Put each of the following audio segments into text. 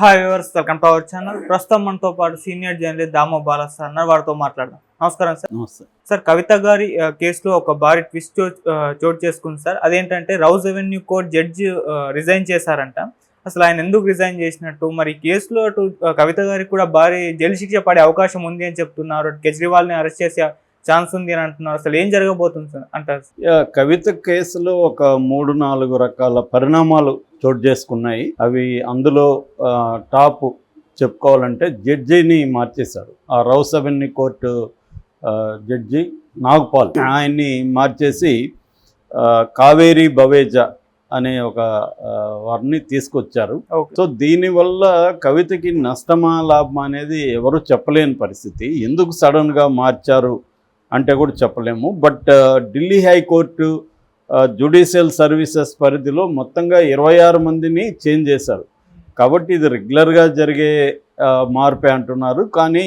Hi viewers welcome to our channel ప్రస్తుతం మనతో పాటు senior journalist Damo Bala sir అన్నారు వారితో మాట్లాడదాం. నమస్కారం సార్. నమస్తే. సార్ కవిత గారి కేసులో ఒక భారీ ట్విస్ట్ చోటు చేసుకుంది సార్. అదేంటంటే Rouse revenue court judge resign చేశారంట. అసలు ఆయన ఎందుకు రిజైన్ చేసినట్టు? మరి కేసులో అటు కవిత గారికి కూడా భారీ జైలు శిక్ష పడే అవకాశం ఉంది అని చెప్తున్నారు. కేజ్రీవాల్ని అరెస్ట్ చేసే ఛాన్స్ ఉంది అని అంటున్నారు. అసలు ఏం జరగబోతుంది అంటారు కవిత కేసులో ఒక మూడు నాలుగు రకాల పరిణామాలు చోటు చేసుకున్నాయి. అవి అందులో టాప్ చెప్పుకోవాలంటే జడ్జిని మార్చేశారు. ఆ Rouse avenue court judge Nagpal ఆయన్ని మార్చేసి కావేరి బవేజా అనే ఒక వారిని తీసుకొచ్చారు. సో దీనివల్ల కవితకి నష్టమా లాభమా అనేది ఎవరు చెప్పలేని పరిస్థితి. ఎందుకు సడన్గా మార్చారు అంటే కూడా చెప్పలేము. But Delhi high court judicial services పరిధిలో మొత్తంగా ఇరవై ఆరు మందిని చేంజ్ చేశారు. కాబట్టి ఇది రెగ్యులర్గా జరిగే మార్పే అంటున్నారు. కానీ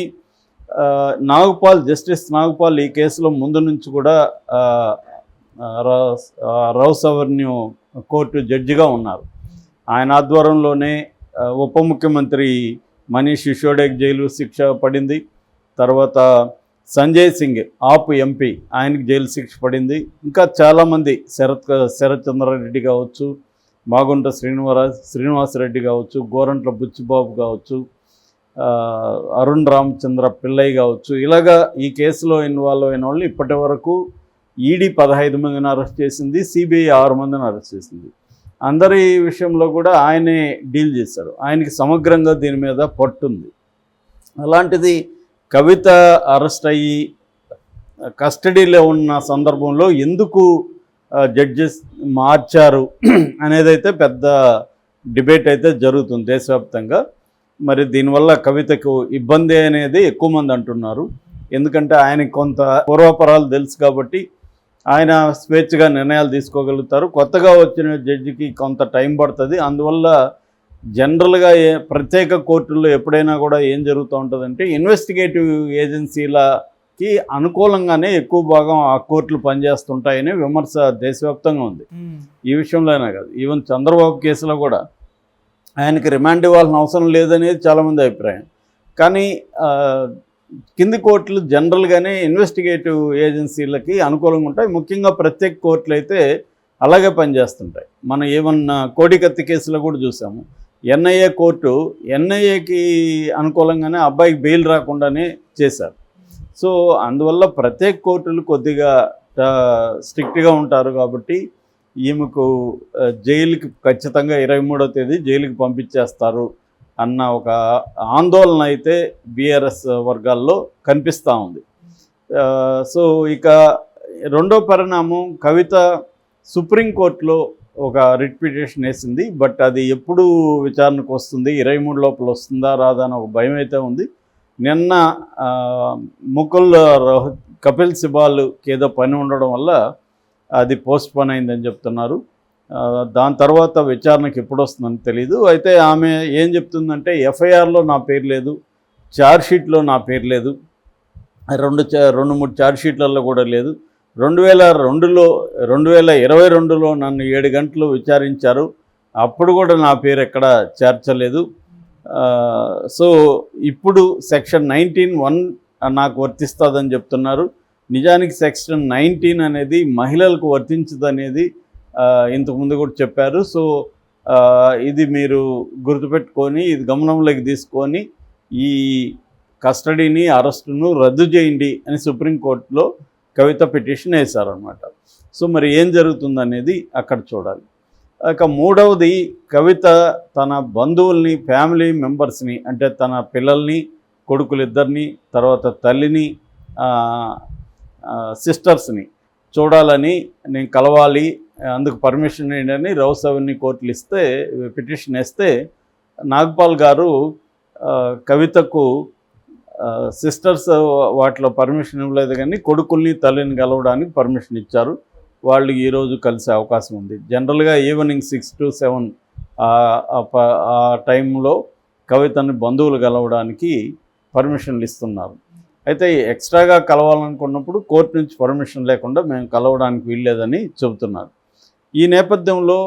నాగపాల్ జస్టిస్ నాగపాల్ ఈ కేసులో ముందు నుంచి కూడా ఆ, రౌస్ అవెన్యూ కోర్టు జడ్జిగా ఉన్నారు. ఆయన ఆధ్వర్యంలోనే ఉప ముఖ్యమంత్రి మనీష్ సిసోడియాకి జైలు శిక్ష పడింది. తర్వాత సంజయ్ సింగ్ ఆప్ ఎంపీ. ఆయనకి జైలు శిక్ష పడింది. ఇంకా చాలామంది శరత్ శరత్ చంద్రారెడ్డి కావచ్చు మాగుంట శ్రీనివాస్ శ్రీనివాసరెడ్డి కావచ్చు గోరంట్ల బుచ్చిబాబు కావచ్చు అరుణ్ రామచంద్ర పిల్లయ్య కావచ్చు. ఇలాగా ఈ కేసులో ఇన్వాల్వ్ అయిన వాళ్ళు ఇప్పటి వరకు ఈడీ పదహైదు మందిని అరెస్ట్ చేసింది సిబిఐ ఆరు మందిని అరెస్ట్ చేసింది. అందరి విషయంలో కూడా ఆయనే డీల్ చేశారు ఆయనకి సమగ్రంగా దీని మీద పట్టుంది. అలాంటిది కవిత అరెస్ట్ అయ్యి కస్టడీలో ఉన్న సందర్భంలో ఎందుకు జడ్జెస్ మార్చారు అనేదైతే పెద్ద డిబేట్ అయితే జరుగుతుంది దేశవ్యాప్తంగా. మరి దీనివల్ల కవితకు ఇబ్బంది అనేది ఎక్కువ మంది అంటున్నారు. ఎందుకంటే ఆయనకి కొంత పూర్వపరాలు తెలుసు కాబట్టి ఆయన స్వేచ్ఛగా నిర్ణయాలు తీసుకోగలుగుతారు. కొత్తగా వచ్చిన జడ్జికి కొంత టైం పడుతుంది. అందువల్ల జనరల్గా ఏ ప్రత్యేక కోర్టుల్లో ఎప్పుడైనా కూడా ఏం జరుగుతూ ఉంటుందంటే ఇన్వెస్టిగేటివ్ ఏజెన్సీలకి అనుకూలంగానే ఎక్కువ భాగం ఆ కోర్టులు పనిచేస్తుంటాయని విమర్శ దేశవ్యాప్తంగా ఉంది. ఈ విషయంలోనే కాదు. ఈవెన్ చంద్రబాబు కేసులో కూడా ఆయనకి రిమాండ్ ఇవ్వాల్సిన అవసరం లేదనేది చాలామంది అభిప్రాయం. కానీ కింది కోర్టులు జనరల్గానే ఇన్వెస్టిగేటివ్ ఏజెన్సీలకి అనుకూలంగా ఉంటాయి. ముఖ్యంగా ప్రత్యేక కోర్టులు అయితే అలాగే పనిచేస్తుంటాయి. మనం ఏమన్నా కోడికత్తి కేసులో కూడా చూసాము. ఎన్ఐఏ కోర్టు ఎన్ఐఏకి అనుకూలంగానే అబ్బాయికి బెయిల్ రాకుండానే చేశారు. సో అందువల్ల ప్రత్యేక కోర్టులు కొద్దిగా స్ట్రిక్ట్గా ఉంటారు కాబట్టి ఈమెకు జైలుకి ఖచ్చితంగా ఇరవై మూడో తేదీ జైలుకి పంపించేస్తారు అన్న ఒక ఆందోళన అయితే బీఆర్ఎస్ వర్గాల్లో కనిపిస్తూ ఉంది. సో ఇక రెండో పరిణామం కవిత సుప్రీంకోర్టులో ఒక రిట్ పిటిషన్ వేసింది బట్ అది ఎప్పుడు విచారణకు వస్తుంది ఇరవై మూడు లోపల వస్తుందా రాదా అని ఒక భయం అయితే ఉంది. నిన్న ముకుల్ కపిల్ సిబాల్కి ఏదో పని ఉండడం వల్ల అది పోస్ట్ పోన్ అయిందని చెప్తున్నారు. దాని తర్వాత విచారణకు ఎప్పుడు వస్తుందని తెలీదు. అయితే ఆమె ఏం చెప్తుందంటే ఎఫ్ఐఆర్లో నా పేరు లేదు ఛార్జ్ షీట్లో నా పేరు లేదు రెండు చా- రెండు మూడు ఛార్జ్ షీట్లలో కూడా లేదు రెండు వేల రెండులో రెండు వేల ఇరవై రెండులో నన్ను ఏడు గంటలు విచారించారు. అప్పుడు కూడా నా పేరు ఎక్కడ చేర్చలేదు. సో ఇప్పుడు సెక్షన్ నైన్టీన్ వన్ నాకు వర్తిస్తుందని చెప్తున్నారు. నిజానికి సెక్షన్ నైన్టీన్ అనేది మహిళలకు వర్తించదనేది ఇంతకుముందు కూడా చెప్పారు. సో ఇది మీరు గుర్తుపెట్టుకొని ఇది గమనంలోకి తీసుకొని ఈ కస్టడీని అరెస్టును రద్దు చేయండి అని సుప్రీంకోర్టులో కవిత పిటిషన్ వేశారనమాట సో మరి ఏం జరుగుతుందనేది అక్కడ చూడాలి. ఇక మూడవది కవిత తన బంధువుల్ని ఫ్యామిలీ మెంబర్స్ని అంటే తన పిల్లల్ని కొడుకులిద్దరిని తర్వాత తల్లిని సిస్టర్స్ని చూడాలని నేను కలవాలి అందుకు పర్మిషన్ ఏంటని రౌసవిని కోర్టులు ఇస్తే పిటిషన్ వేస్తే నాగ్పాల్ గారు కవితకు సిస్టర్స్ వాటిలో పర్మిషన్ ఇవ్వలేదు కానీ కొడుకుల్ని తల్లిని కలవడానికి పర్మిషన్ ఇచ్చారు. వాళ్ళు ఈరోజు కలిసే అవకాశం ఉంది. జనరల్గా ఈవినింగ్ సిక్స్ టు సెవెన్ ఆ టైంలో కవితని బంధువులు కలవడానికి పర్మిషన్లు ఇస్తున్నారు. అయితే ఎక్స్ట్రాగా కలవాలనుకున్నప్పుడు కోర్టు నుంచి పర్మిషన్ లేకుండా మేము కలవడానికి వీల్లేదని చెబుతున్నారు. ఈ నేపథ్యంలో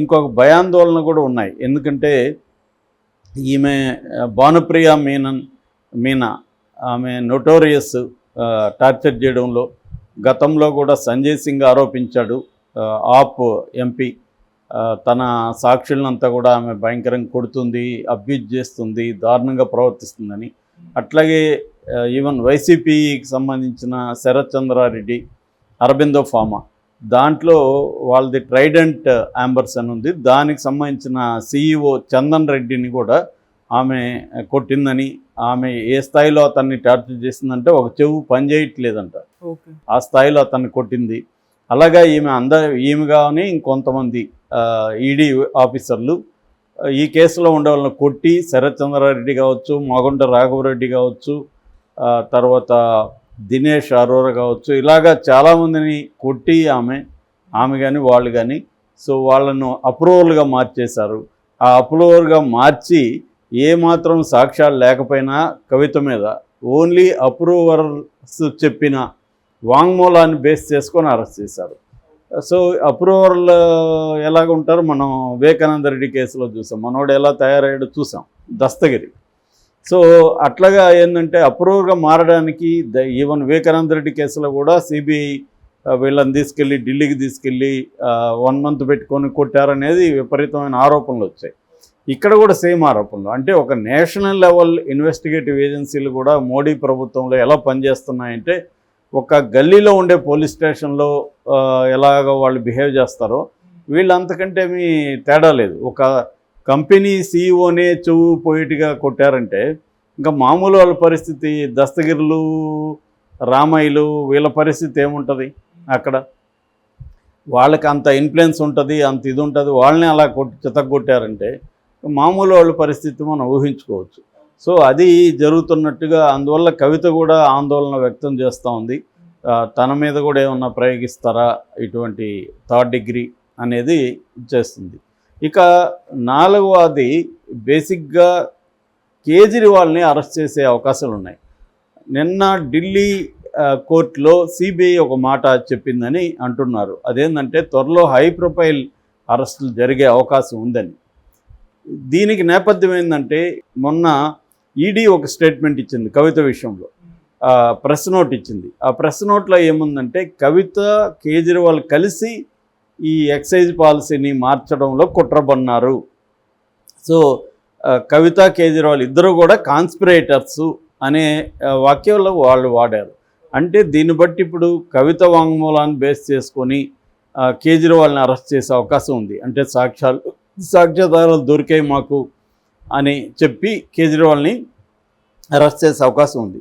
ఇంకొక భయాందోళన కూడా ఉన్నాయి. ఎందుకంటే ఈమె భానుప్రియ మీనన్ మీనా ఆమె నొటోరియస్ టార్చర్ చేయడంలో గతంలో కూడా సంజయ్ సింగ్ ఆరోపించాడు ఆప్ ఎంపీ. తన సాక్షులంతా కూడా ఆమె భయంకరంగా కొడుతుంది అబ్యూజ్ చేస్తుంది దారుణంగా ప్రవర్తిస్తుందని. అట్లాగే ఈవెన్ వైసీపీకి సంబంధించిన శరత్ చంద్రారెడ్డి అరబిందో ఫామా దాంట్లో వాళ్ళది ట్రైడెంట్ యాంబర్స్ అని ఉంది. దానికి సంబంధించిన సీఈఓ చందన్ రెడ్డిని కూడా ఆమె కొట్టిందని ఆమె ఏ స్థాయిలో అతన్ని టార్చర్ చేసిందంటే ఒక చెవు పని చేయట్లేదంట ఓకే. ఆ స్థాయిలో అతన్ని కొట్టింది. అలాగా ఈమె అందరు ఈమె కానీ ఇంకొంతమంది ఈడీ ఆఫీసర్లు ఈ కేసులో ఉండే వాళ్ళని కొట్టి శరత్ చంద్రారెడ్డి కావచ్చు మాగుంట రాఘవరెడ్డి కావచ్చు తర్వాత దినేష్ అరోరా కావచ్చు ఇలాగా చాలామందిని కొట్టి ఆమె ఆమె కానీ వాళ్ళు కానీ సో వాళ్ళను అప్రూవల్గా మార్చేశారు. ఆ అప్రూవల్గా మార్చి ఏ మాత్రం సాక్ష్యాలు లేకపోయినా కవిత మీద ఓన్లీ అప్రూవర్స్ చెప్పిన వాంగ్మూలాన్ని బేస్ చేసుకొని అరెస్ట్ చేశారు. సో అప్రూవర్లు ఎలాగ ఉంటారు? మనం వివేకానంద రెడ్డి కేసులో చూసాం. మనోడు ఎలా తయారయ్యాడో చూసాం. దస్తగిరి. సో అట్లాగా ఏంటంటే అప్రూవర్గా మారడానికి ద ఈవెన్ వివేకానంద రెడ్డి కేసులో కూడా సిబిఐ వీళ్ళని తీసుకెళ్ళి ఢిల్లీకి తీసుకెళ్ళి వన్ మంత్ పెట్టుకొని కొట్టారనేది విపరీతమైన ఆరోపణలు వచ్చాయి. ఇక్కడ కూడా సేమ్ ఆరోపణలు. అంటే ఒక నేషనల్ లెవెల్ ఇన్వెస్టిగేటివ్ ఏజెన్సీలు కూడా మోడీ ప్రభుత్వంలో ఎలా పనిచేస్తున్నాయంటే ఒక గల్లీలో ఉండే పోలీస్ స్టేషన్లో ఎలాగ వాళ్ళు బిహేవ్ చేస్తారో వీళ్ళు అంతకంటే మీ తేడా లేదు. ఒక కంపెనీ సీఈఓనే చెవు పోయిట్గా కొట్టారంటే ఇంకా మామూలు వాళ్ళ పరిస్థితి దస్తగిరులు రామయ్యలు వీళ్ళ పరిస్థితి ఏముంటుంది అక్కడ? వాళ్ళకి అంత ఇన్ఫ్లుయెన్స్ ఉంటుంది అంత ఇది ఉంటుంది వాళ్ళని అలా కొట్టి చితగొట్టారంటే మామూలు వాళ్ళ పరిస్థితి మనం ఊహించుకోవచ్చు. సో అది జరుగుతున్నట్టుగా అందువల్ల కవిత కూడా ఆందోళన వ్యక్తం చేస్తూ ఉంది. తన మీద కూడా ఏమన్నా ప్రయోగిస్తారా? ఇటువంటి థర్డ్ డిగ్రీ అనేది చేస్తుంది. ఇక నాలుగవది బేసిక్గా కేజ్రీవాల్ని అరెస్ట్ చేసే అవకాశాలు ఉన్నాయి. నిన్న ఢిల్లీ కోర్టులో సిబిఐ ఒక మాట చెప్పిందని అంటున్నారు. అదేంటంటే త్వరలో హై ప్రొఫైల్ అరెస్టులు జరిగే అవకాశం ఉందని. దీనికి నేపథ్యం ఏంటంటే మొన్న ఈడీ ఒక స్టేట్మెంట్ ఇచ్చింది కవిత విషయంలో. ప్రెస్ నోట్ ఇచ్చింది. ఆ ప్రెస్ నోట్లో ఏముందంటే కవిత కేజ్రీవాల్ కలిసి ఈ ఎక్సైజ్ పాలసీని మార్చడంలో కుట్రబన్నారు సో కవిత కేజ్రీవాల్ ఇద్దరు కూడా కాన్స్పిరేటర్స్ అనే వాక్యంలో వాళ్ళు వాడారు. అంటే దీన్ని బట్టి ఇప్పుడు కవిత వాంగ్మూలాన్ని బేస్ చేసుకొని కేజ్రీవాల్ని అరెస్ట్ చేసే అవకాశం ఉంది. అంటే సాక్ష్యాలు సాక్ష్యాధారాలు దొరికాయి మాకు అని చెప్పి కేజ్రీవాల్ని అరెస్ట్ చేసే అవకాశం ఉంది.